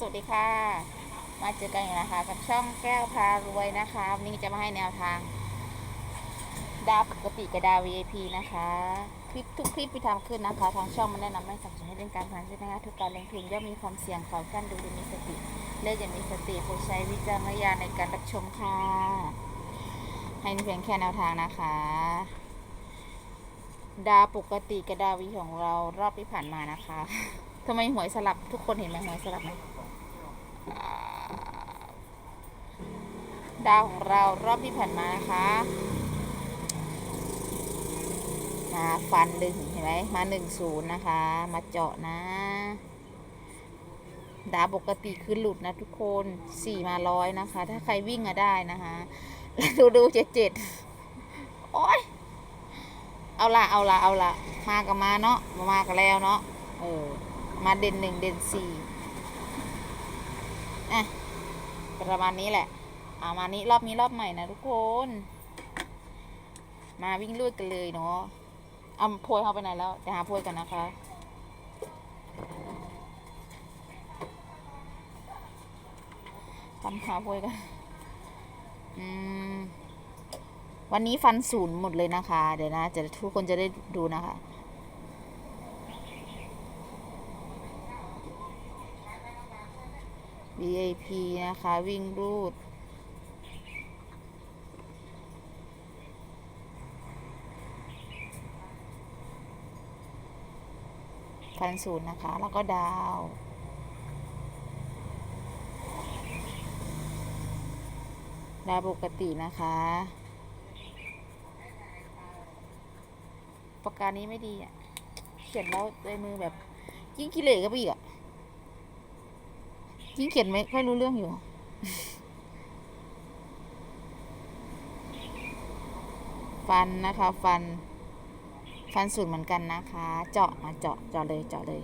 สวัสดีค่ะ มาเจอกันอีกนะคะกับช่องแก้วพารวยนะคะวันนี้จะมาให้แนวทาง ดาวปกติกับดาว VIP นะคะ คลิปทุกคลิปที่ทำขึ้นนะคะ ทางช่องมันแนะนำไม่สับสนให้เล่นการพนันใช่ไหมคะทุกการลงทุนย่อมมีความเสี่ยงขอการดูดมีสติเลือกอย่างมีสติโปรดใช้วิจารณญาณในการรับชมค่ะ ให้เพียงแค่แนวทางนะคะ ดาวปกติกับดาววีของเรารอบที่ผ่านมานะคะทำไมหวยสลับทุกคนเห็นไหมหวยสลับไหม ดาวของเรารอบที่ผ่านมานะคะมาฟันดึงเห็นไหมมาหนึ่งศูนย์นะคะ มาเจาะนะ ดาวปกติคือหลุดนะทุกคนสี่มาร้อยนะคะ ถ้าใครวิ่งอะได้นะคะแล้วดูดูเจ็ดเจ็ดโอ้ยเอาละเอาละเอาละมากับมาเนาะมามากันแล้วเนาะเออมาเด่นหนึ่งเด่นสี่อะ ประมาณนี้แหละเอามานี้รอบนี้รอบใหม่นะทุกคน มาวิ่งลุยกันเลยเนาะเอาโพยเขาไปไหนแล้วจะหาโพยกันนะคะทำหาโพยกันอืมวันนี้ฟันศูนย์หมดเลยนะคะ เดี๋ยวนะจะทุกคนจะได้ดูนะคะ VIP นะคะ วิ่งรูดฟันศูนย์นะคะ แล้วก็ดาวดาวปกตินะคะ ปากกานี้ไม่ดีอะ เขียนแล้วด้วยมือแบบยิ่งขี้เหร่ก็ไปอีกอะ ยิ่งเขียนไม่ค่อยรู้เรื่องอยู่ ฟันนะคะ ฟัน ฟันสูตรเหมือนกันนะคะ เจาะมาเจาะเจาะเลยเจาะเลย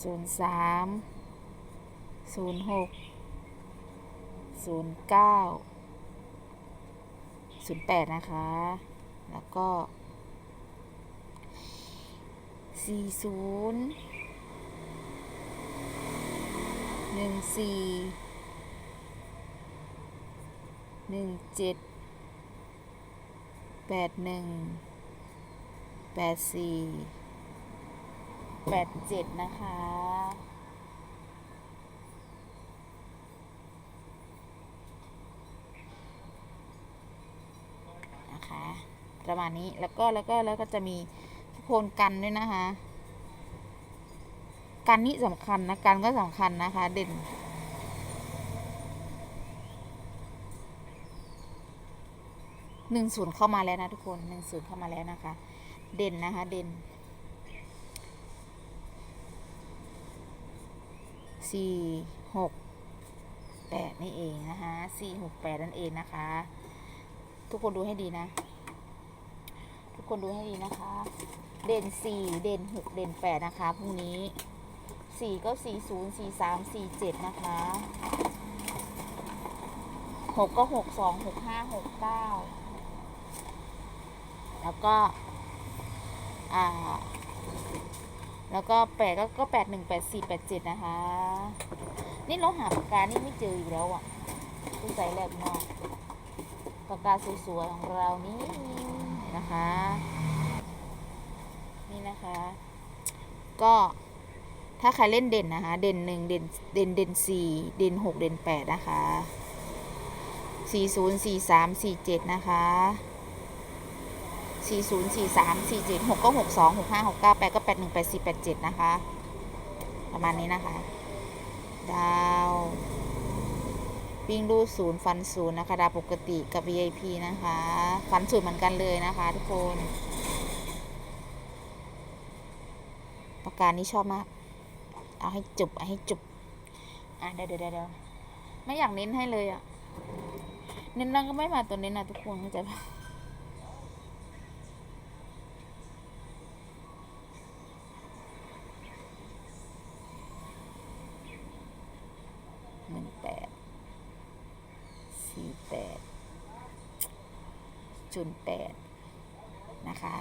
ศูนย์สามศูนย์หกศูนย์เก้าศูนย์แปดนะคะ แล้วก็สี่ศูนย์ หนึ่งสี่หนึ่งเจ็ดแปดหนึ่งแปดสี่แปดเจ็ดนะคะ นะคะ ประมาณนี้แล้วก็แล้วก็แล้วก็จะมีโคนกันด้วยนะคะ กันนี่สำคัญนะกันก็สำคัญนะคะ เด่น หนึ่งศูนย์เข้ามาแล้วนะทุกคนหนึ่งศูนย์เข้ามาแล้วนะคะ เด่นนะคะ เด่นสี่หกแปดนี่เองนะคะสี่หกแปดนั่นเองนะคะ ทุกคนดูให้ดีนะ ทุกคนดูให้ดีนะคะ เด่นสี่เด่นหกเด่นแปดนะคะพรุ่งนี้ สี่ก็สี่ศูนย์สี่สามสี่เจ็ดนะคะหกก็หกสองหกห้าหกเก้าแล้วก็ อ่า แล้วก็แปดก็ก็แปดหนึ่งแปดสี่แปดเจ็ดนะคะ นี่เราหาปากกานี่ไม่เจออีกแล้วอะดูใส่แลบนอกปากกาสวยๆของเรานี่นะคะ นี่นะคะ ก็ ถ้าใครเล่นเด่นนะคะ เด่นหนึ่งเด่นเด่นเด่นสี่เด่นหกเด่นแปดนะคะสี่ศูนย์สี่สามสี่เจ็ดนะคะสี่ศูนย์สี่สามสี่เจ็ดหกก็หกสองหกห้าหกเก้าแปดก็แปดหนึ่งแปดสี่แปดเจ็ดนะคะ ประมาณนี้นะคะ ดาววิ่งรูดศูนย์ฟันศูนย์นะคะ ดาวปกติกับ VIP นะคะ ฟันศูนย์เหมือนกันเลยนะคะทุกคน ประการนี้ชอบมาก เอาให้จุบเอาให้จุบอะเดี๋ยวเดี๋ยวเดี๋ยวไม่อยากเน้นให้เลยอะ เน้นนั่งก็ไม่มาตัวเน้นนะทุกคนเข้าใจปะหนึ่งแปดสี่แปดจุนแปดนะคะ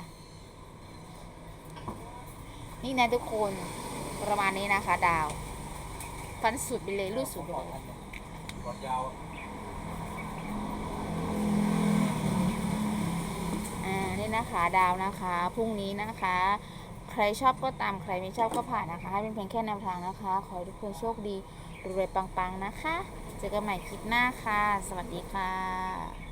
นี่นะทุกคน ประมาณนี้นะคะ ดาว ฟันสุดไปเลยรูดสุดไปเลยกดยาวอ่านี่นะคะดาวนะคะพรุ่งนี้นะคะ ใครชอบก็ตามใครไม่ชอบก็ผ่านนะคะให้เป็นเพียงแค่แนวทางนะคะ ขอให้ทุกคนโชคดีรวยๆปังๆนะคะ เจอกันใหม่คลิปหน้าค่ะ สวัสดีค่ะ